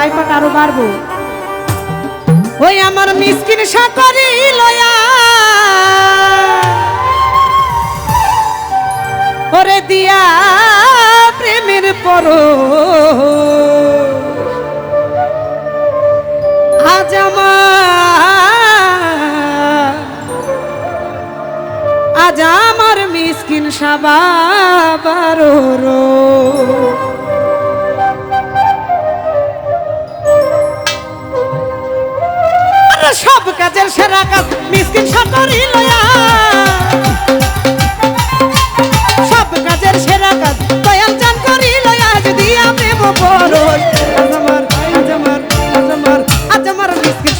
সাইপাট আরও বাড়বো? ওই আমার মিসকিন সাকরি লয়া। ওরে দিয়া প্রেমের পর আজ আমার আজ আমার মিসকিন সাবাবার সব কাজের সেরা কাজ মিসকিন সাকরি লয়া। সব সেরা আমার, আজ আমার আজ আমার আজ আমার মিসকিন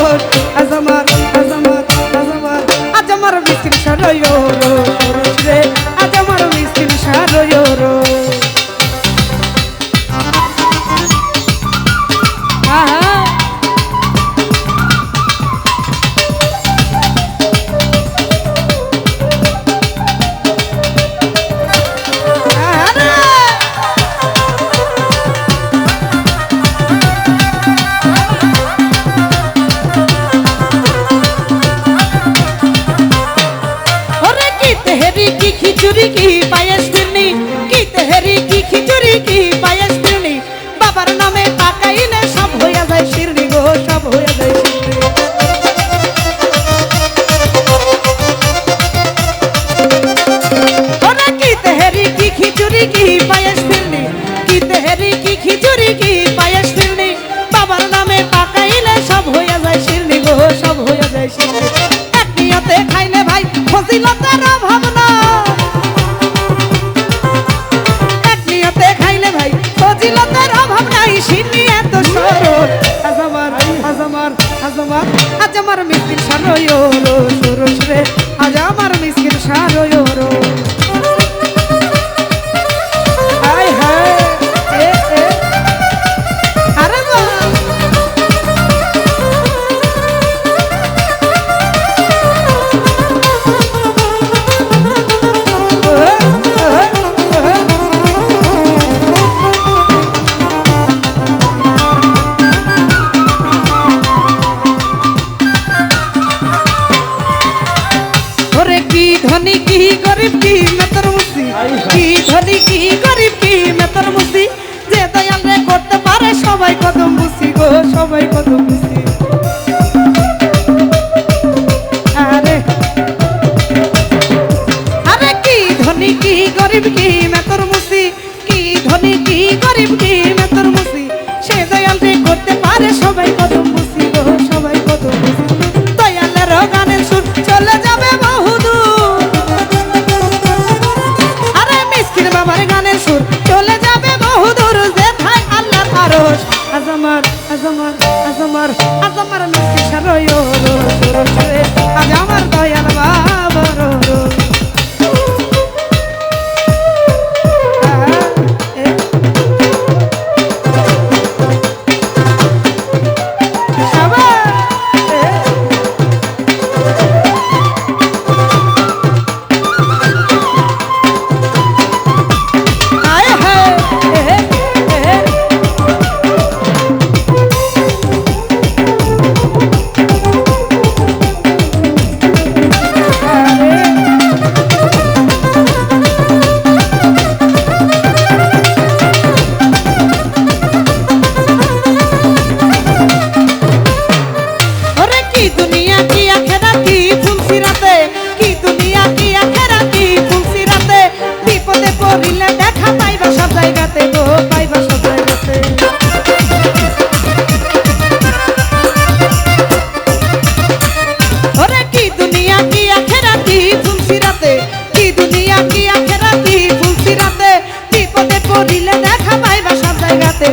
আমার খিচুড়ি কি পায়েস ফিরনি কি কি খিচুড়ি, কি পায়েস ফিরনি বাবার নামে পাকাইলে সব হইয়া যায় শিরনি গো, সব হইয়া যায় শিরনি খাইলে ভাই অভাব না। খাইলে ভাই অভাব নাই শিরনি এত সরল। আজ আমার, আজ আজ আমার রে। আজ আমার আরশ আজ আমার আজ আমার আজ আমার আজ আমার মিসকিন সারয়ো আজ আমার দয়াল বাবার হায়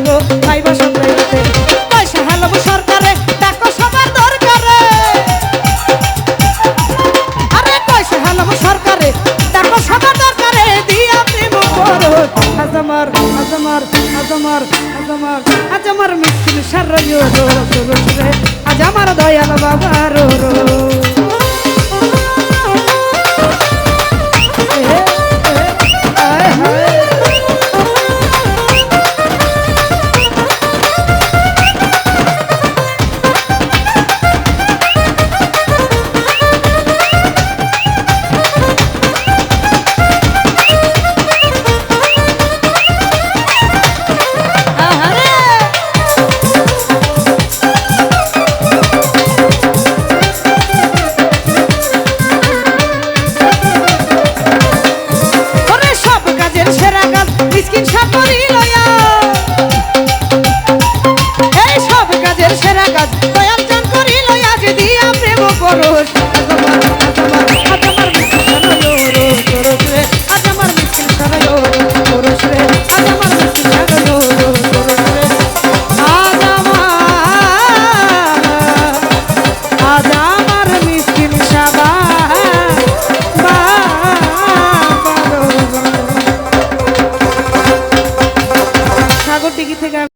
গো আইবা সন্ধ্যাতে পয়সা হালাম সরকারে ডাকো সবার দরকারে। আরে পয়সা হালাম সরকারে ডাকো সবার দরকারে, দিয়া দিব বরত আজমার আজমার আজমার আজমার আজমার মিষ্টি রসুল রে আজ আমার দয়াল বাবার মিসকিন সাপরি লয়া এই সব কাজের সেরা কাজ দয়াল চান করি লয়া যদি প্রেম করো।